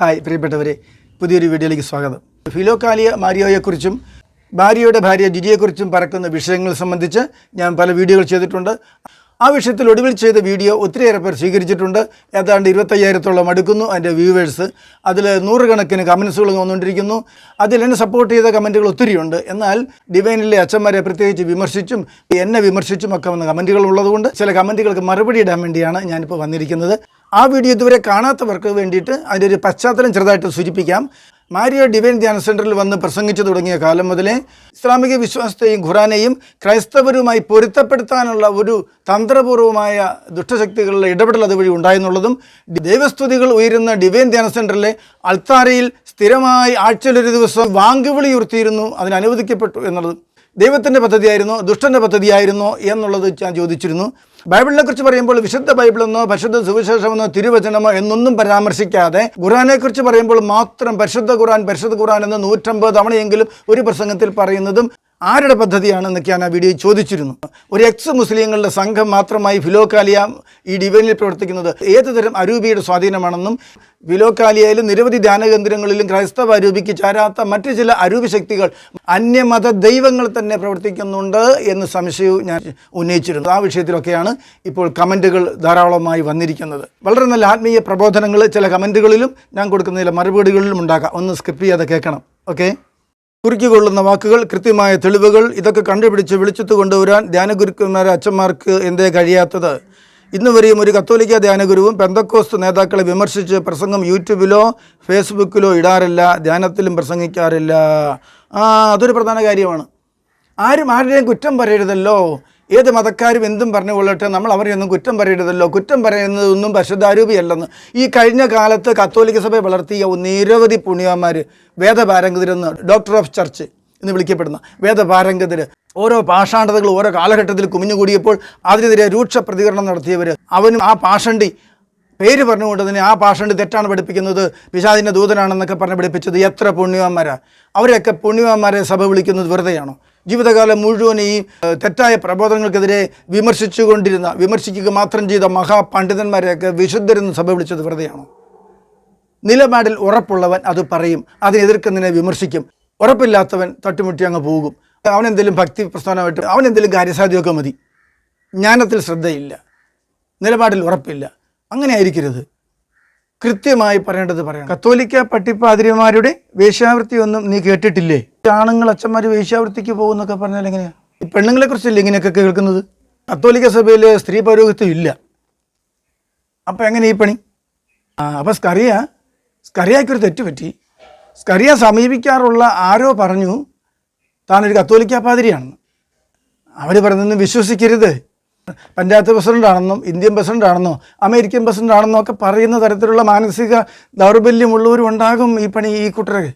Hi പ്രിയപ്പെട്ടവരെ പുതിയൊരു വീഡിയോയിലേക്ക് സ്വാഗതം. ഫിലോകാലിയ മാരിയോയെക്കുറിച്ചും ഭാര്യയുടെ ഭാര്യ ജിജിയെക്കുറിച്ചും പറക്കുന്ന വിഷയങ്ങൾ സംബന്ധിച്ച് ഞാൻ പല വീഡിയോകൾ ചെയ്തിട്ടുണ്ട്. ആ വിഷയത്തിൽ ഒടുവിൽ ചെയ്ത വീഡിയോ ഒത്തിരിയേറെ പേർ സ്വീകരിച്ചിട്ടുണ്ട്. ഏതാണ്ട് ഇരുപത്തയ്യായിരത്തോളം അടുക്കുന്നു അതിന്റെ വ്യൂവേഴ്സ്. അതിൽ നൂറുകണക്കിന് കമൻസുകൾ വന്നുകൊണ്ടിരിക്കുന്നു. അതിൽ എന്നെ സപ്പോർട്ട് ചെയ്ത കമന്റുകൾ ഒത്തിരിയുണ്ട്. എന്നാൽ ഡിവൈനിലെ അച്ഛന്മാരെ പ്രത്യേകിച്ച് വിമർശിച്ചും എന്നെ വിമർശിച്ചും ഒക്കെ വന്ന കമന്റുകൾ ഉള്ളതുകൊണ്ട് ചില കമന്റുകൾക്ക് മറുപടി ഇടാൻ വേണ്ടിയാണ് ഞാനിപ്പോൾ വന്നിരിക്കുന്നത്. ആ വീഡിയോ ഇതുവരെ കാണാത്തവർക്ക് വേണ്ടിയിട്ട് അതിന്റെ ഒരു പശ്ചാത്തലം ചെറുതായിട്ട് സൂചിപ്പിക്കാം. മാരിയോ ഡിവൈൻ ധ്യാന സെന്ററിൽ വന്ന് പ്രസംഗിച്ചു തുടങ്ങിയ കാലം മുതലേ ഇസ്ലാമിക വിശ്വാസത്തെയും ഖുറാനെയും ക്രൈസ്തവരുമായി പൊരുത്തപ്പെടുത്താനുള്ള ഒരു തന്ത്രപൂർവമായ ദുഷ്ടശക്തികളുടെ ഇടപെടൽ അതുവഴി ഉണ്ടായെന്നുള്ളതും ദൈവസ്തുതികൾ ഉയരുന്ന ഡിവൈൻ ധ്യാന സെന്ററിലെ അൾത്താരയിൽ സ്ഥിരമായി ആഴ്ചയിലൊരു ദിവസം വാങ്കുവിളി ഉയർത്തിയിരുന്നു അതിന് എന്നുള്ളതും. ദൈവത്തിന്റെ പദ്ധതിയായിരുന്നോ ദുഷ്ടന്റെ പദ്ധതിയായിരുന്നോ എന്നുള്ളത് ഞാൻ ചോദിച്ചിരുന്നു. ബൈബിളിനെ കുറിച്ച് പറയുമ്പോൾ വിശുദ്ധ ബൈബിളെന്നോ പരിശുദ്ധ സുവിശേഷമെന്നോ തിരുവചനമോ എന്നൊന്നും പരാമർശിക്കാതെ ഖുറാനെ കുറിച്ച് പറയുമ്പോൾ മാത്രം പരിശുദ്ധ ഖുറാൻ പരിശുദ്ധ ഖുറാൻ എന്ന് നൂറ്റമ്പത് തവണയെങ്കിലും ഒരു പ്രസംഗത്തിൽ പറയുന്നതും ആരുടെ പദ്ധതിയാണെന്നൊക്കെയാണ് ആ വീഡിയോ ചോദിച്ചിരുന്നു. ഒരു എക്സ് മുസ്ലിങ്ങളുടെ സംഘം മാത്രമായി ഫിലോകാലിയ ഈ ഡിവൈനിൽ പ്രവർത്തിക്കുന്നത് ഏത് തരം അരൂപിയുടെ സ്വാധീനമാണെന്നും ഫിലോകാലിയയിലും നിരവധി ധ്യാനകേന്ദ്രങ്ങളിലും ക്രൈസ്തവ അരൂപിക്ക് ചേരാത്ത മറ്റ് ചില അരൂപി ശക്തികൾ അന്യമത ദൈവങ്ങൾ തന്നെ പ്രവർത്തിക്കുന്നുണ്ട് എന്ന് സംശയവും ഞാൻ ഉന്നയിച്ചിരുന്നു. ആ വിഷയത്തിലൊക്കെയാണ് ഇപ്പോൾ കമന്റുകൾ ധാരാളമായി വന്നിരിക്കുന്നത്. വളരെ നല്ല ആത്മീയ പ്രബോധനങ്ങൾ ചില കമന്റുകളിലും ഞാൻ കൊടുക്കുന്ന ചില മറുപടികളിലും ഉണ്ടാക്കാം. ഒന്ന് സ്കിപ്പ് ചെയ്യാതെ കേൾക്കണം. ഓക്കെ? കുറുക്കിക്കൊള്ളുന്ന വാക്കുകൾ കൃത്യമായ തെളിവുകൾ ഇതൊക്കെ കണ്ടുപിടിച്ച് വിളിച്ചെത്തു കൊണ്ടുവരാൻ ധ്യാനഗുരുക്കന്മാരെ അച്ഛന്മാർക്ക് എന്തേ കഴിയാത്തത്? ഇന്നുവരെയും ഒരു കത്തോലിക്ക ധ്യാനഗുരുവും പെന്തക്കോസ്ത് നേതാക്കളെ വിമർശിച്ച് പ്രസംഗം യൂട്യൂബിലോ ഫേസ്ബുക്കിലോ ഇടാറില്ല ധ്യാനത്തിലും പ്രസംഗിക്കാറില്ല. ആ അതൊരു പ്രധാന കാര്യമാണ്. ആരും ആരുടെയും കുറ്റം പറയരുതല്ലോ. ഏത് മതക്കാരും എന്തും പറഞ്ഞു കൊള്ളട്ടെ നമ്മൾ അവരെയൊന്നും കുറ്റം പറയരുതല്ലോ. കുറ്റം പറയുന്നതൊന്നും പരിശുദ്ധാരൂപിയല്ലെന്ന്. ഈ കഴിഞ്ഞ കാലത്ത് കത്തോലിക്ക സഭയെ വളർത്തിയ നിരവധി പുണ്യന്മാർ വേദപാരംഗതിരെന്ന് ഡോക്ടർ ഓഫ് ചർച്ച് എന്ന് വിളിക്കപ്പെടുന്ന വേദപാരംഗതർ ഓരോ പാഷാണ്ഡതകൾ ഓരോ കാലഘട്ടത്തിൽ കുമിഞ്ഞുകൂടിയപ്പോൾ അതിനെതിരെ രൂക്ഷ പ്രതികരണം നടത്തിയവർ അവനും ആ പാഷണ്ടി പേര് പറഞ്ഞുകൊണ്ട് തന്നെ ആ പാഷണ്ടി തെറ്റാണ് പഠിപ്പിക്കുന്നത് പിശാദിന്റെ ദൂതനാണെന്നൊക്കെ പറഞ്ഞ് പഠിപ്പിച്ചത് എത്ര പുണ്യവന്മാരാണ് അവരെയൊക്കെ പുണ്യവാന്മാരെ സഭ വിളിക്കുന്നത് വെറുതെയാണോ? ജീവിതകാലം മുഴുവൻ ഈ തെറ്റായ പ്രബോധനങ്ങൾക്കെതിരെ വിമർശിച്ചുകൊണ്ടിരുന്ന വിമർശിക്കുക മാത്രം ചെയ്ത മഹാപണ്ഡിതന്മാരെയൊക്കെ വിശുദ്ധരെന്ന് സഭ വിളിച്ചത് വെറുതെയാണോ? നിലപാടിൽ ഉറപ്പുള്ളവൻ അത് പറയും അതിനെതിർക്കുന്നതിനെ വിമർശിക്കും. ഉറപ്പില്ലാത്തവൻ തട്ടുമുട്ടി അങ്ങ് പോകും. അവനെന്തെങ്കിലും ഭക്തി പ്രസ്ഥാനമായിട്ട് അവനെന്തെങ്കിലും കാര്യസാധ്യമൊക്കെ മതി. ജ്ഞാനത്തിൽ ശ്രദ്ധയില്ല. നിലപാടിൽ ഉറപ്പില്ല. അങ്ങനെ ആയിരിക്കരുത്. കൃത്യമായി പറയേണ്ടത് പറയാം കത്തോലിക്ക പട്ടിപ്പാതിരിമാരുടെ വേശ്യാവൃത്തി ഒന്നും നീ കേട്ടിട്ടില്ലേ? ആണുങ്ങൾ അച്ഛന്മാർ വേശ്യാവൃത്തിക്ക് പോകുന്നൊക്കെ പറഞ്ഞാൽ എങ്ങനെയാണ് ഈ പെണ്ണുങ്ങളെ കുറിച്ചല്ലേ ഇങ്ങനെയൊക്കെ കേൾക്കുന്നത്? കത്തോലിക്ക സഭയിൽ സ്ത്രീ പൗരോഹിത്യം ഇല്ല. അപ്പം എങ്ങനെ ഈ പണി? ആ അപ്പം സ്കറിയ സ്കറിയാക്കൊരു തെറ്റ് പറ്റി സ്കറിയ സമീപിക്കാറുള്ള ആരോ പറഞ്ഞു താനൊരു കത്തോലിക്ക പാതിരിയാണെന്ന് അവർ പറഞ്ഞൊന്നും വിശ്വസിക്കരുത്. പഞ്ചായത്ത് പ്രസിഡന്റാണെന്നും ഇന്ത്യൻ പ്രസിഡന്റാണെന്നോ അമേരിക്കൻ പ്രസിഡന്റാണെന്നോ ഒക്കെ പറയുന്ന തരത്തിലുള്ള മാനസിക ദൗർബല്യമുള്ളവരും ഉണ്ടാകും ഈ പണി ഈ കൂട്ടർക്ക്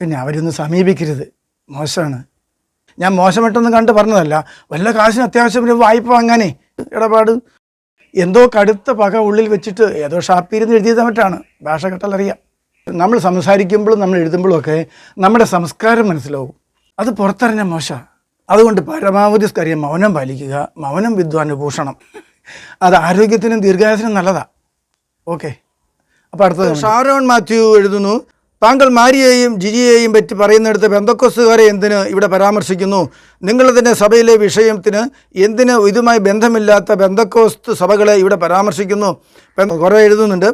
പിന്നെ അവരൊന്നും സമീപിക്കരുത്. മോശമാണ്. ഞാൻ മോശമായിട്ടൊന്നും കണ്ട് പറഞ്ഞതല്ല. വല്ല കാശിന് അത്യാവശ്യം ഒരു വായ്പ വാങ്ങാനേ ഇടപാട്. എന്തോ കടുത്ത പക ഉള്ളിൽ വെച്ചിട്ട് ഏതോ ഷാപ്പിരുന്ന് എഴുതിയത് മറ്റാണ്. ഭാഷ കേട്ടാലറിയാം നമ്മൾ സംസാരിക്കുമ്പോഴും നമ്മൾ എഴുതുമ്പോഴും ഒക്കെ നമ്മുടെ സംസ്കാരം മനസ്സിലാവും. അത് പുറത്തറിഞ്ഞ മോശമാണ്. അതുകൊണ്ട് പരമാവധി കാര്യം മൗനം പാലിക്കുക മൗനം വിദ്വാന് ഭൂഷണം അത് ആരോഗ്യത്തിനും ദീർഘായുസിനും നല്ലതാ. ഓക്കെ. അപ്പോൾ അടുത്തത് ഷാരോൺ മാത്യു എഴുതുന്നു താങ്കൾ മാരിയെയും ജിജിയെയും പറ്റി പറയുന്നിടത്ത് ബന്ധക്കോസുകാരെ എന്തിന് ഇവിടെ പരാമർശിക്കുന്നു? നിങ്ങൾ തന്നെ സഭയിലെ വിഷയത്തിന് എന്തിന് ഇതുമായി ബന്ധമില്ലാത്ത ബന്ധക്കോസ്തു സഭകളെ ഇവിടെ പരാമർശിക്കുന്നു? കുറേ എഴുതുന്നുണ്ട്.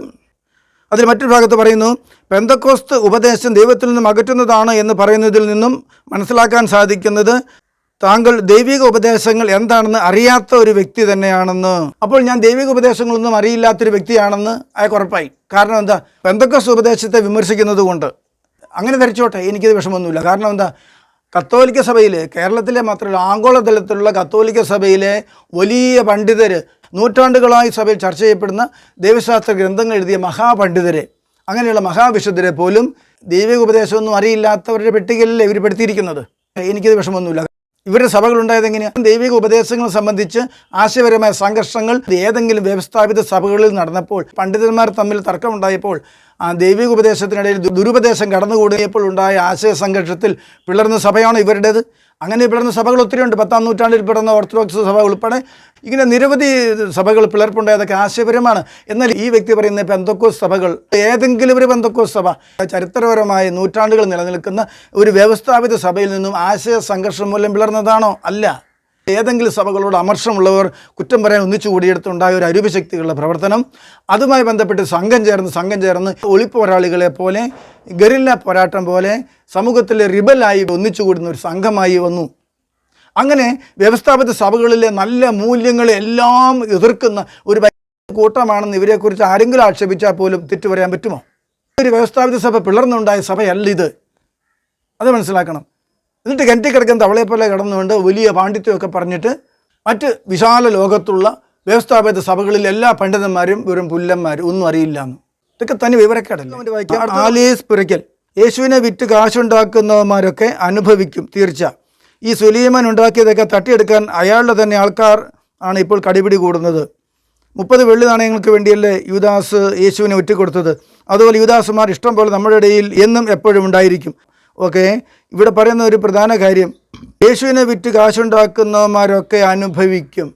അതിൽ മറ്റൊരു ഭാഗത്ത് പറയുന്നു പെന്തക്കോസ്ത് ഉപദേശം ദൈവത്തിൽ നിന്നും അകറ്റുന്നതാണ് എന്ന് പറയുന്നതിൽ നിന്നും മനസ്സിലാക്കാൻ സാധിക്കുന്നത് താങ്കൾ ദൈവിക ഉപദേശങ്ങൾ എന്താണെന്ന് അറിയാത്ത ഒരു വ്യക്തി തന്നെയാണെന്ന്. അപ്പോൾ ഞാൻ ദൈവിക ഉപദേശങ്ങളൊന്നും അറിയില്ലാത്തൊരു വ്യക്തിയാണെന്ന് അയാൾക്ക് ഉറപ്പായി. കാരണം എന്താ? എന്തൊക്കെ ഉപദേശത്തെ വിമർശിക്കുന്നത് കൊണ്ട്? അങ്ങനെ ധരിച്ചോട്ടെ എനിക്കത് വിഷമമൊന്നുമില്ല. കാരണം എന്താ? കത്തോലിക്ക സഭയിൽ കേരളത്തിലെ മാത്രമല്ല ആഗോളതലത്തിലുള്ള കത്തോലിക്ക സഭയിലെ വലിയ പണ്ഡിതർ നൂറ്റാണ്ടുകളായി സഭയിൽ ചർച്ച ചെയ്യപ്പെടുന്ന ദൈവശാസ്ത്ര ഗ്രന്ഥങ്ങൾ എഴുതിയ മഹാപണ്ഡിതരെ അങ്ങനെയുള്ള മഹാവിശുദ്ധരെ പോലും ദൈവിക ഉപദേശമൊന്നും അറിയില്ലാത്തവരുടെ പെട്ടികയിലല്ലേ ഇവർ പെടുത്തിയിരിക്കുന്നത്? എനിക്കത് വിഷമമൊന്നുമില്ല. ഇവരുടെ സഭകളുണ്ടായത് എങ്ങനെയാണ് ദൈവിക ഉപദേശങ്ങൾ സംബന്ധിച്ച് ആശയപരമായ സംഘർഷങ്ങൾ ഏതെങ്കിലും വ്യവസ്ഥാപിത സഭകളിൽ നടന്നപ്പോൾ പണ്ഡിതന്മാർ തമ്മിൽ തർക്കമുണ്ടായപ്പോൾ ദൈവിക ഉപദേശത്തിനിടയിൽ ദുരുപദേശം കടന്നുകൂടിയപ്പോൾ ഉണ്ടായ ആശയ സംഘർഷത്തിൽ പിളർന്ന സഭയാണോ ഇവരുടേത്. അങ്ങനെ പിളർന്ന സഭകൾ ഒത്തിരിയുണ്ട് പത്താം നൂറ്റാണ്ടിൽ പിറന്ന ഓർത്തഡോക്സ് സഭ ഉൾപ്പെടെ ഇങ്ങനെ നിരവധി സഭകൾ പിളർപ്പുണ്ട്. അതൊക്കെ ആശയപരമാണ്. എന്നാൽ ഈ വ്യക്തി പറയുന്ന പെന്തക്കോസ് സഭകൾ ഏതെങ്കിലും ഒരു പെന്തക്കോസ് സഭ ചരിത്രപരമായ നൂറ്റാണ്ടുകൾ നിലനിൽക്കുന്ന ഒരു വ്യവസ്ഥാപിത സഭയിൽ നിന്നും ആശയ സംഘർഷം മൂലം പിളർന്നതാണോ? അല്ല. ഏതെങ്കിലും സഭകളോട് അമർഷമുള്ളവർ കുറ്റം പറയാൻ ഒന്നിച്ചു കൂടിയെടുത്തുണ്ടായ ഒരു അരൂപശക്തികളുടെ പ്രവർത്തനം. അതുമായി ബന്ധപ്പെട്ട് സംഘം ചേർന്ന് സംഘം ചേർന്ന് ഒളിപ്പോരാളികളെ പോലെ ഗറില്ല പോരാട്ടം പോലെ സമൂഹത്തിലെ റിബലായി ഒന്നിച്ചു കൂടുന്ന ഒരു സംഘമായി വന്നു. അങ്ങനെ വ്യവസ്ഥാപിത സഭകളിലെ നല്ല മൂല്യങ്ങളെല്ലാം എതിർക്കുന്ന ഒരു കൂട്ടമാണെന്ന് ഇവരെക്കുറിച്ച് ആരെങ്കിലും ആക്ഷേപിച്ചാൽ പോലും തെറ്റു പറയാൻ പറ്റുമോ? ഒരു വ്യവസ്ഥാപിത സഭ പിളർന്നുണ്ടായ സഭയല്ല ഇത്. അത് മനസ്സിലാക്കണം. എന്നിട്ട് കിണറ്റി കിടക്കുന്ന തവളയെപ്പോലെ പോലെ കിടന്നുകൊണ്ട് വലിയ പാണ്ഡിത്യമൊക്കെ പറഞ്ഞിട്ട് മറ്റ് വിശാല ലോകത്തുള്ള വ്യവസ്ഥാപിത സഭകളിൽ എല്ലാ പണ്ഡിതന്മാരും വെറും പുല്ലന്മാരും ഒന്നും അറിയില്ല എന്ന്. ഇതൊക്കെ തന്നെ വിവരക്കേടല്ല ആലേസ് പുരയ്ക്കൽ യേശുവിനെ വിറ്റ് കാശുണ്ടാക്കുന്നവന്മാരൊക്കെ അനുഭവിക്കും തീർച്ച. ഈ സുലീമൻ ഉണ്ടാക്കിയതൊക്കെ തട്ടിയെടുക്കാൻ അയാളുടെ തന്നെ ആൾക്കാർ ആണ് ഇപ്പോൾ കടിപിടി കൂടുന്നത്. മുപ്പത് വെള്ളി നാണയങ്ങൾക്ക് വേണ്ടിയല്ലേ യുദാസ് യേശുവിനെ ഒറ്റ കൊടുത്തത് അതുപോലെ യുദാസുമാർ ഇഷ്ടം പോലെ നമ്മുടെ ഇടയിൽ എന്നും എപ്പോഴും ഉണ്ടായിരിക്കും. ഓക്കെ? ഇവിടെ പറയുന്ന ഒരു പ്രധാന കാര്യം. യേശുവിനെ വിറ്റ് കാശുണ്ടാക്കുന്നവന്മാരൊക്കെ അനുഭവിക്കും.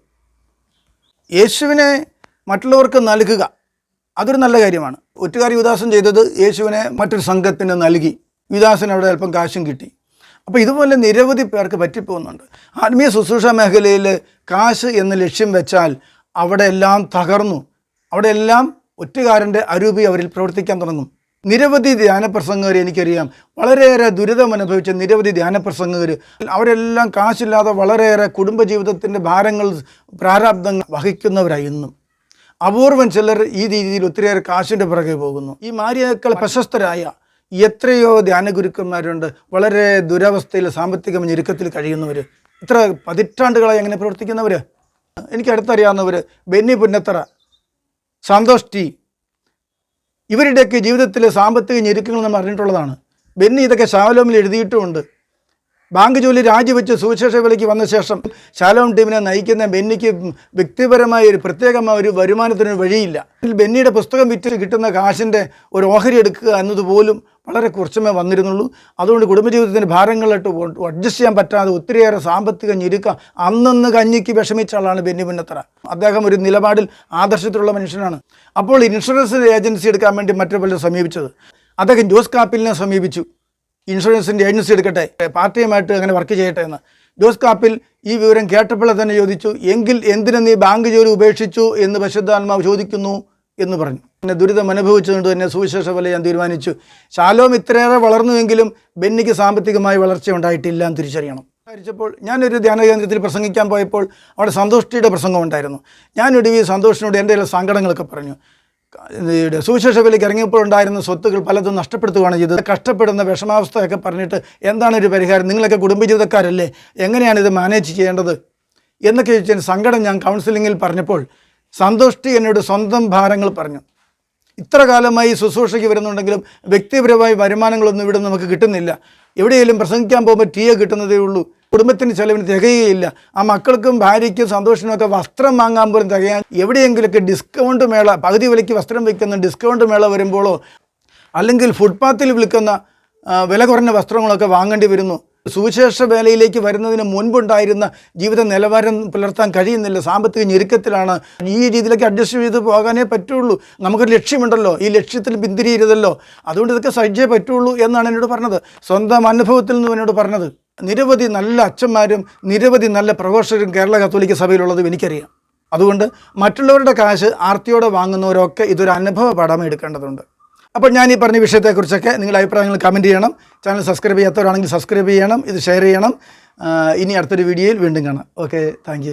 യേശുവിനെ മറ്റുള്ളവർക്ക് നൽകുക അതൊരു നല്ല കാര്യമാണ്. ഒറ്റുകാരി യുദാസൻ ചെയ്തത് യേശുവിനെ മറ്റൊരു സംഘത്തിന് നൽകി. യുദാസിന് അവിടെ അല്പം കാശും കിട്ടി. അപ്പോൾ ഇതുപോലെ നിരവധി പേർക്ക് പറ്റിപ്പോകുന്നുണ്ട്. ആത്മീയ ശുശ്രൂഷ മേഖലയിൽ കാശ് എന്ന ലക്ഷ്യം വെച്ചാൽ അവിടെ എല്ലാം തകർന്നു. അവിടെ എല്ലാം ഒറ്റുകാരന്റെ അരൂപി അവരിൽ പ്രവർത്തിക്കാൻ തുടങ്ങും. നിരവധി ധ്യാന പ്രസംഗകർ എനിക്കറിയാം. വളരെയേറെ ദുരിതം അനുഭവിച്ച നിരവധി ധ്യാനപ്രസംഗകർ. അവരെല്ലാം കാശില്ലാതെ വളരെയേറെ കുടുംബജീവിതത്തിന്റെ ഭാരങ്ങൾ പ്രാരാബ്ദങ്ങൾ വഹിക്കുന്നവരായി ഇന്നും. അപൂർവം ചിലർ ഈ രീതിയിൽ ഒത്തിരിയേറെ കാശിന്റെ പുറകെ പോകുന്നു. ഈ മാരിയേക്കാൾ പ്രശസ്തരായ എത്രയോ ധ്യാന ഗുരുക്കന്മാരുണ്ട് വളരെ ദുരവസ്ഥയിൽ സാമ്പത്തിക ഞെരുക്കത്തിൽ കഴിയുന്നവർ ഇത്ര പതിറ്റാണ്ടുകളായി അങ്ങനെ പ്രവർത്തിക്കുന്നവർ എനിക്ക് അടുത്തറിയാവുന്നവർ ബെന്നി പുന്നത്തറ സന്തോഷ് ടി. ഇവരുടെയൊക്കെ ജീവിതത്തിലെ സാമ്പത്തിക ഞെരുക്കങ്ങൾ നമ്മൾ അറിഞ്ഞിട്ടുള്ളതാണ്. ബെന്നി ഇതൊക്കെ ശാവലോമിൽ എഴുതിയിട്ടുമുണ്ട്. ബാങ്ക് ജോലി രാജിവെച്ച് സുവിശേഷ വിലയ്ക്ക് വന്ന ശേഷം ശാലോം ടീമിനെ നയിക്കുന്ന ബെന്നിക്ക് വ്യക്തിപരമായ ഒരു പ്രത്യേകമായ ഒരു വരുമാനത്തിന് വഴിയില്ല. ബെന്നിയുടെ പുസ്തകം വിറ്റ് കിട്ടുന്ന കാശിന്റെ ഒരു ഓഹരി എടുക്കുക എന്നതുപോലും വളരെ കുറച്ചുമേ വന്നിരുന്നുള്ളൂ. അതുകൊണ്ട് കുടുംബജീവിതത്തിന്റെ ഭാരങ്ങളിലിട്ട് അഡ്ജസ്റ്റ് ചെയ്യാൻ പറ്റാതെ ഒത്തിരിയേറെ സാമ്പത്തിക ഞെരുക്ക അന്നന്ന് കഞ്ഞിക്ക് വിഷമിച്ച ആളാണ് ബെന്നി പുന്നത്തറ. അദ്ദേഹം ഒരു നിലപാടിൽ ആദർശത്തിലുള്ള മനുഷ്യനാണ്. അപ്പോൾ ഇൻഷുറൻസ് ഏജൻസി എടുക്കാൻ വേണ്ടി മറ്റു പലരും സമീപിച്ചത്. അദ്ദേഹം ജോസ് കാപ്പിലിനെ സമീപിച്ചു. ഇൻഷുറൻസിന്റെ ഏജൻസി എടുക്കട്ടെ പാർട്ടിയുമായിട്ട് അങ്ങനെ വർക്ക് ചെയ്യട്ടെ എന്ന്. ജോസ് കാപ്പിൽ ഈ വിവരം കേട്ടപ്പോൾ തന്നെ ചോദിച്ചു എങ്കിൽ എന്തിനു നീ ബാങ്ക് ജോലി ഉപേക്ഷിച്ചു എന്ന് പരിശുദ്ധാത്മാവ് ചോദിക്കുന്നു? എന്ന് പറഞ്ഞു. പിന്നെ ദുരിതം അനുഭവിച്ചുകൊണ്ട് തന്നെ സുവിശേഷ പോലെ ഞാൻ തീരുമാനിച്ചു. ശാലോം ഇത്രയേറെ വളർന്നുവെങ്കിലും ബെന്നിക്ക് സാമ്പത്തികമായി വളർച്ച ഉണ്ടായിട്ടില്ല എന്ന് തിരിച്ചറിയണം. വിചാരിച്ചപ്പോൾ ഞാനൊരു ധ്യാന കേന്ദ്രത്തിൽ പ്രസംഗിക്കാൻ പോയപ്പോൾ അവിടെ സന്തോഷിയുടെ പ്രസംഗം ഉണ്ടായിരുന്നു. ഞാനൊടുവി സന്തോഷിനോട് എന്റെ ചില സങ്കടങ്ങളൊക്കെ പറഞ്ഞു. ഇത് സുവിശേഷ വിലയ്ക്ക് ഇറങ്ങിയപ്പോൾ ഉണ്ടായിരുന്ന സ്വത്തുകൾ പലതും നഷ്ടപ്പെടുത്തുകയാണ് ചെയ്തത്. കഷ്ടപ്പെടുന്ന വിഷമാവസ്ഥയൊക്കെ പറഞ്ഞിട്ട് എന്താണ് ഒരു പരിഹാരം? നിങ്ങളൊക്കെ കുടുംബജീവിതക്കാരല്ലേ? എങ്ങനെയാണ് ഇത് മാനേജ് ചെയ്യേണ്ടത്? എന്നൊക്കെ ചോദിച്ചാൽ സങ്കടം ഞാൻ കൗൺസിലിങ്ങിൽ പറഞ്ഞപ്പോൾ സന്തോഷ്ടി എന്നോട് സ്വന്തം ഭാരങ്ങൾ പറഞ്ഞു. ഇത്ര കാലമായി ശുശ്രൂഷയ്ക്ക് വരുന്നുണ്ടെങ്കിലും വ്യക്തിപരമായി വരുമാനങ്ങളൊന്നും ഇവിടെ നമുക്ക് കിട്ടുന്നില്ല. എവിടെയെങ്കിലും പ്രസംഗിക്കാൻ പോകുമ്പോൾ ടീ കിട്ടുന്നതേ ഉള്ളൂ. കുടുംബത്തിന് ചിലവിന് തികയുകയില്ല. ആ മക്കൾക്കും ഭാര്യയ്ക്കും സന്തോഷത്തിനൊക്കെ വസ്ത്രം വാങ്ങാൻ പോലും തികയാൻ എവിടെയെങ്കിലുമൊക്കെ ഡിസ്കൗണ്ട് മേള പകുതി വിലയ്ക്ക് വസ്ത്രം വയ്ക്കുന്ന ഡിസ്കൗണ്ട് മേള വരുമ്പോഴോ അല്ലെങ്കിൽ ഫുട്പാത്തിൽ വിൽക്കുന്ന വില കുറഞ്ഞ വസ്ത്രങ്ങളൊക്കെ വാങ്ങേണ്ടി വരുന്നു. സുവിശേഷ വേലയിലേക്ക് വരുന്നതിന് മുൻപുണ്ടായിരുന്ന ജീവിത നിലവാരം പുലർത്താൻ കഴിയുന്നില്ല. സാമ്പത്തിക ഞെരുക്കത്തിലാണ്. ഈ രീതിയിലേക്ക് അഡ്ജസ്റ്റ് ചെയ്ത് പോകാനേ പറ്റുള്ളൂ. നമുക്കൊരു ലക്ഷ്യമുണ്ടല്ലോ. ഈ ലക്ഷ്യത്തിൽ പിന്തിരിയരുതല്ലോ. അതുകൊണ്ട് ഇതൊക്കെ സഹിച്ചേ പറ്റുള്ളൂ എന്നാണ് എന്നോട് പറഞ്ഞത്. സ്വന്തം അനുഭവത്തിൽ നിന്നും എന്നോട് പറഞ്ഞത്. നിരവധി നല്ല അച്ഛന്മാരും നിരവധി നല്ല പ്രഘോഷകരും കേരള കത്തോലിക്ക സഭയിലുള്ളതും എനിക്കറിയാം. അതുകൊണ്ട് മറ്റുള്ളവരുടെ കാശ് ആർത്തിയോടെ വാങ്ങുന്നവരൊക്കെ ഇതൊരു അനുഭവ പടമെടുക്കേണ്ടതുണ്ട് അപ്പോൾ ഞാൻ ഈ പറഞ്ഞ വിഷയത്തെക്കുറിച്ചൊക്കെ നിങ്ങളുടെ അഭിപ്രായങ്ങൾ കമന്റ് ചെയ്യണം. ചാനൽ സബ്സ്ക്രൈബ് ചെയ്യാത്തവരാണെങ്കിൽ സബ്സ്ക്രൈബ് ചെയ്യണം. ഇത് ഷെയർ ചെയ്യണം. ഇനി അടുത്തൊരു വീഡിയോയിൽ വീണ്ടും കാണാം. Okay thank